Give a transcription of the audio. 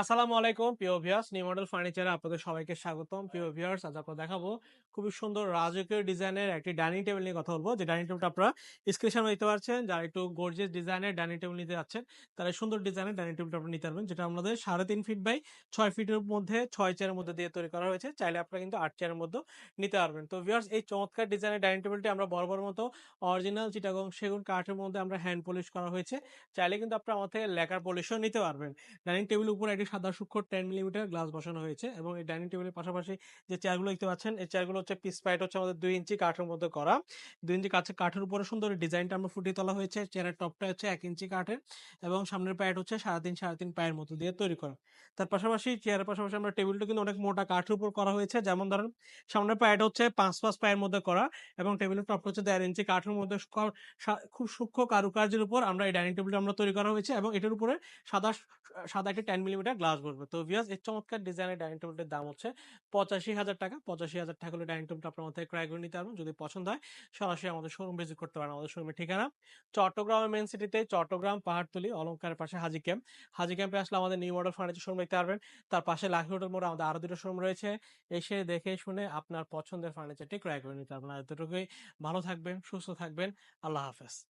আসসালামু আলাইকুম প্রিয় ভিউয়ার্স নিউ মডেল ফার্নিচারে আপনাদের সবাইকে স্বাগতম। প্রিয় ভিউয়ার্স, আজ আপনাদের দেখাবো খুবই সুন্দর রাজকীয় ডিজাইনের একটি ডাইনিং টেবিল নিয়ে কথা বলব। যে ডাইনিং টেবিলটা আপনারা স্ক্রিন দেখতে পারছেন যারা একটু গর্জিয়াস ডিজাইনের ডাইনিং টেবিল নিতে যাচ্ছেন, তারা সুন্দর ডিজাইনের ডাইনিং টেবিলটা আপনারা নিতে পারবেন, যেটা আমাদের সাড়ে তিন ফিট বাই ছয় ফিটের মধ্যে, ছয় চেয়ারের মধ্যে দিয়ে তৈরি করা হয়েছে। চাইলে আপনারা কিন্তু আট চেয়ারের মধ্যে নিতে পারবেন। তো ভিউয়ার্স, এই চমৎকার ডিজাইনের ডাইনিং টেবিলটি আমরা বড় মতো অরিজিনাল চিটাগং সেগুন কাঠের মধ্যে আমরা হ্যান্ড পলিশ করা হয়েছে। চাইলে কিন্তু আপনারা আমার থেকে লেকার পলিশও নিতে পারবেন। ডাইনিং টেবিলের উপর একটি সাদা সূক্ষ্ম টেন মিলিমিটার গ্লাস বসানো হয়েছে এবং এই ডাইনিং টেবিলের পাশাপাশি যে চেয়ারগুলো দেখতে পাচ্ছেন, এই চেয়ারগুলো হচ্ছে পিস পাইট হচ্ছে আমাদের দুই ইঞ্চি কাঠের মধ্যে করা। দুই ইঞ্চি কাঠের কাঠের উপরে সুন্দর ডিজাইনটা আমরা ফুটিয়ে তোলা হয়েছে। চেয়ারের টপটা হচ্ছে এক ইঞ্চি কাঠের এবং সামনের পায়েট হচ্ছে সাড়ে তিন সাড়ে তিন পায়ের মতো দিয়ে তৈরি করা। তার পাশাপাশি চেয়ারের পাশাপাশি আমরা টেবিলটা কিন্তু অনেক মোটা কাঠের উপর করা হয়েছে। যেমন ধরেন, সামনের পায়েট হচ্ছে পাঁচ পাঁচ পায়ের মধ্যে করা এবং টেবিলের টপটা হচ্ছে দেড় ইঞ্চি কাঠের মধ্যে খুব সূক্ষ্ম কারুকার্যের উপর আমরা এই ডাইনিং টেবিলটা আমরা তৈরি করা হয়েছে এবং এটার উপরে সাদা সাদা একটা টেন মিলিমিটার গ্লাস বসবে তো ভিয়াস এই চমৎকার ডিজাইনের ডাইনিং টেবিলটির দাম হচ্ছে পঁচাশি হাজার টাকা। পঁচাশি হাজার টাকা হলে ডাইনিং টেবিলটা আপনার মধ্যে ক্রয় করে নিতে পারবেন। যদি পছন্দ হয়, সরাসরি আমাদের শোরুম ভিজিট করতে পারেন আমাদের শোরুমের ঠিকানা। চট্টগ্রামের মেন সিটিতে চট্টগ্রাম পাহাড়তলি অলঙ্কারের পাশে হাজি ক্যাম্প হাজি ক্যাম্পে আসলে আমাদের নিউ মডেল ফার্নিচার শোরুম দেখতে পারবেন। তার পাশে লাখি হোটেল মোড়ে আমাদের আরও দুটো শোরুম রয়েছে। এসে দেখে শুনে আপনার পছন্দের ফার্নিচারটি ক্রয় করে নিতে পারবেন। এতটুকুই। ভালো থাকবেন, সুস্থ থাকবেন। আল্লাহ হাফেজ।